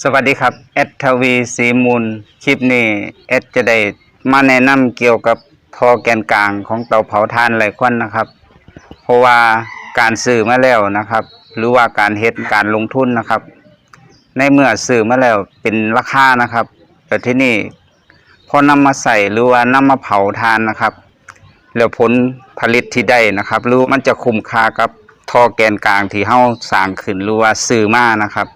สวัสดีครับแอดทวีสีมูลคลิปนี้แอดจะได้มาแนะนำเกี่ยวกับท่อแกนกลางของเตาเผาถ่านไหลควันนะครับ เพราะว่าการซื้อมาแล้วนะครับ หรือว่าการเฮ็ดการลงทุนนะครับ ในเมื่อซื้อมาแล้วเป็นราคานะครับแต่ที่นี่พอนำมาใส่หรือว่านำมาเผาทานนะครับ แล้วผลผลิตที่ได้นะครับ หรือมันจะคุ้มค่ากับ ท่อแกนกลางที่เฮาสร้างขึ้นหรือว่าซื้อมานะครับ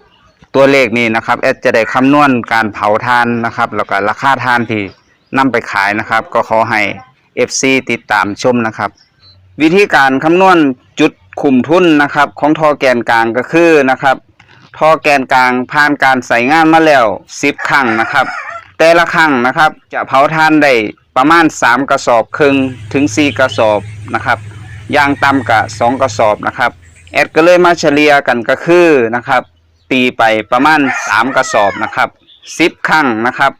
ตัวเลขนี้นะครับแอดจะได้คำนวณการเผาทานนะครับ แล้วก็ราคาทานที่นำไปขายนะครับ ก็ขอให้ FC ติดตามชมนะครับ วิธีการคำนวณจุดคุมทุนนะครับ ของท่อแกนกลางก็คือนะครับท่อแกนกลางผ่านการใส่งานมาแล้ว 10 ครั้งนะครับ แต่ละครั้งนะครับจะเผาทานได้ประมาณ 3 กระสอบครึ่งถึง 4 กระสอบนะครับ อย่างต่ำกับ2กระสอบนะครับแอดก็เลยมาเฉลี่ยกันก็คือนะครับ ตีไปประมาณ3กระสอบนะครับ10ครั้งนะครับ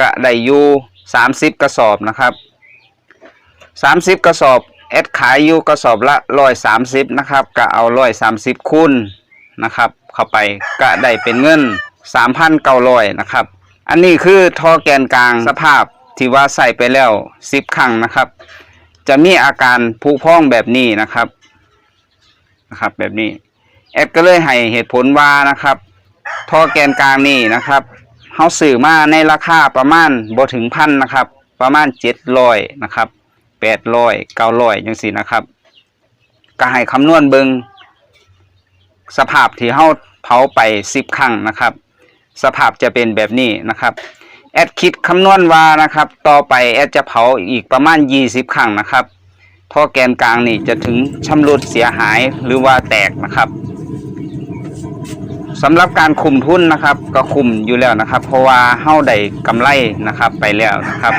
ก็ได้อยู่30กระสอบนะครับ30กระสอบแอดขายอยู่กระสอบละ130นะครับก็เอา130คูณนะครับ เข้าไปก็ได้เป็นเงิน3,900นะครับ อันนี้คือท่อแกนกลางสภาพที่ว่าใส่ไปแล้ว10ครั้งนะครับ จะมีอาการผุพองแบบนี้นะครับนะครับ แบบนี้ แอดก็เลยให้เหตุผลว่านะครับท่อแกนกลางนี่นะครับเฮาซื้อมาในราคาประมาณบ่ถึงพันนะครับ ประมาณเจ็ดร้อยนะครับแปดร้อยเก้าร้อยจังสี่นะครับก็ให้คำนวณเบิงสภาพที่เฮาเผาไปสิบครั้งนะครับ สภาพจะเป็นแบบนี้นะครับ แอดคิดคำนวณว่านะครับ ต่อไปแอดจะเผาอีกประมาณยี่สิบครั้งนะครับท่อแกนกลางนี่จะถึงชำรุดเสียหายหรือว่าแตกนะครับสำหรับการคุมทุนนะครับ ก็คุมอยู่แล้วนะครับ เพราะว่าเฮาได้กำไรนะครับ ไปแล้วนะครับ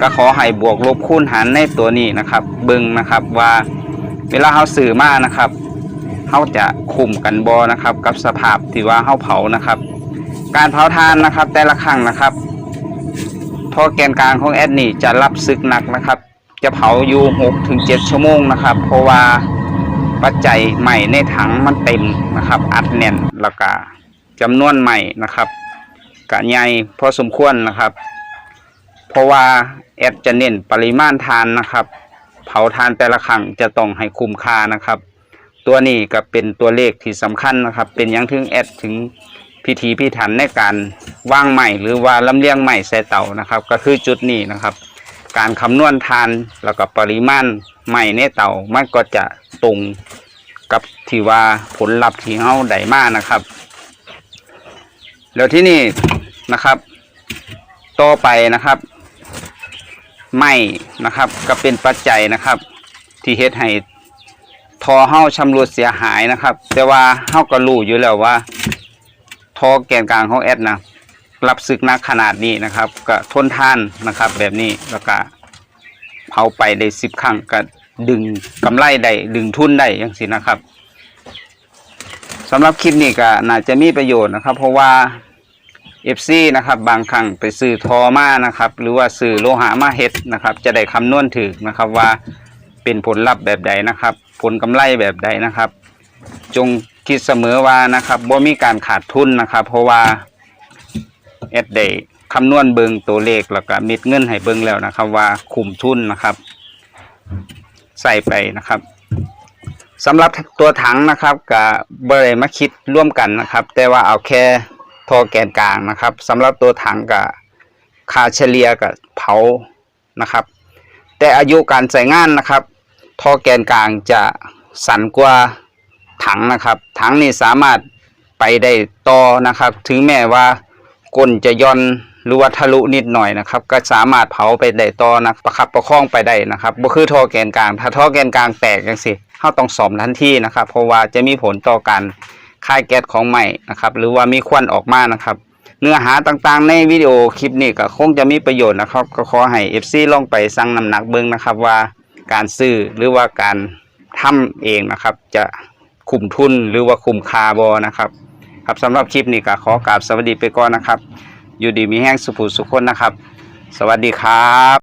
ก็ขอให้บวกลบคูณหารในตัวนี้นะครับ เบิ่งนะครับว่าเวลาเฮาซื้อมานะครับเฮาจะคุมกันบ่นะครับ กับสภาพที่ว่าเฮาเผานะครับ การเผาทานนะครับ แต่ละครั้งนะครับ ท่อแกนกลางของแอดนี่จะรับซึกหนักนะครับ จะเผาอยู่6ถึง7ชั่วโมงนะครับ เพราะว่าปัจจัยใหม่ในถังมันเต็มนะครับ อัดแน่นแล้วก็จำนวนใหม่นะครับกะใหญ่พอสมควรนะครับ เพราะว่าแอดจะเน้นปริมาณทานนะครับ เผาทานแต่ละครั้งจะต้องให้คุ้มค่านะครับ ตัวนี้ก็เป็นตัวเลขที่สำคัญนะครับ เป็นอยังถึงแอดถึง พิธีพิถันในการว่างใหม่หรือว่าลำเลียงใหม่ใส่เตานะครับ ก็คือจุดนี้นะครับ การคำนวณทานแล้วก็ปริมาณใหม่ในเตามันก็จะตรงกับที่ว่าผลลัพธ์ที่เฮาได้มานะครับ แล้วที่นี่นะครับต่อไปนะครับไหม้นะครับ ก็เป็นปัจจัยนะครับ ที่เฮ็ดให้ทอเฮาชำรุดเสียหายนะครับ แต่ว่าเฮาก็รู้อยู่แล้วว่า ทอแกนกลางของแอดนะรับศึกนักขนาดนี้นะครับ ก็ทนทานนะครับ แบบนี้แล้วก็เผาไปได้สิบครั้งก็ดึงกำไรได้ดึงทุนได้อย่างสินะครับสำหรับคลิปนี้ก็น่าจะมีประโยชน์นะครับ เพราะว่า FC นะครับบางครั้งไปซื้อทอมานะครับ หรือว่าซื้อโลหะมาเฮ็ดนะครับ จะได้คำนวณถึกนะครับว่าเป็นผลลัพธ์แบบใดนะครับ ผลกำไรแบบใดนะครับ จง คิดเสมอว่านะครับบ่มีการขาดทุนนะครับ เพราะว่าแอดได้คำนวณเบิงตัวเลขแล้วก็ม็ดเงินให้เบิงแล้วนะครับ ว่าคุ้มทุนนะครับ ใส่ไปนะครับสำหรับตัวถังนะครับกับบริมาคิดร่วมกันนะครับ แต่ว่าเอาแค่ทอแกนกลางนะครับสำหรับตัวถังกับคาเฉลียกับเผานะครับ แต่อายุการใช้งานนะครับทอแกนกลางจะสั้นกว่า ถังนะครับ ถังนี่สามารถไปได้ต่อนะครับ ถึงแม้ว่าก้นจะย่อนหรือว่าทะลุนิดหน่อยนะครับ ก็สามารถเผาไปได้ต่อนะประคับประคองไปได้นะครับบ่คือท่อแกนกลาง ถ้าท่อแกนกลางแตกจังสิเฮาต้องซ่อมทันทีนะครับ เพราะว่าจะมีผลต่อการคายแก๊สของใหม่นะครับหรือว่ามีควันออกมานะครับ เนื้อหาต่างๆ ในวิดีโอคลิปนี้ก็คงจะมีประโยชน์นะครับ ก็ขอให้ FC ลองไปสั่งน้ำหนักเบิ่งนะครับว่าการซื้อหรือว่าการทำเองนะครับจะ คุ้มทุนหรือว่าคุ้มคาบอนะครับ ครับสำหรับคลิปนี้ก็ขอกราบสวัสดีไปก่อนนะครับ อยู่ดีมีแห้งสุภูสุขคนนะครับ สวัสดีครับ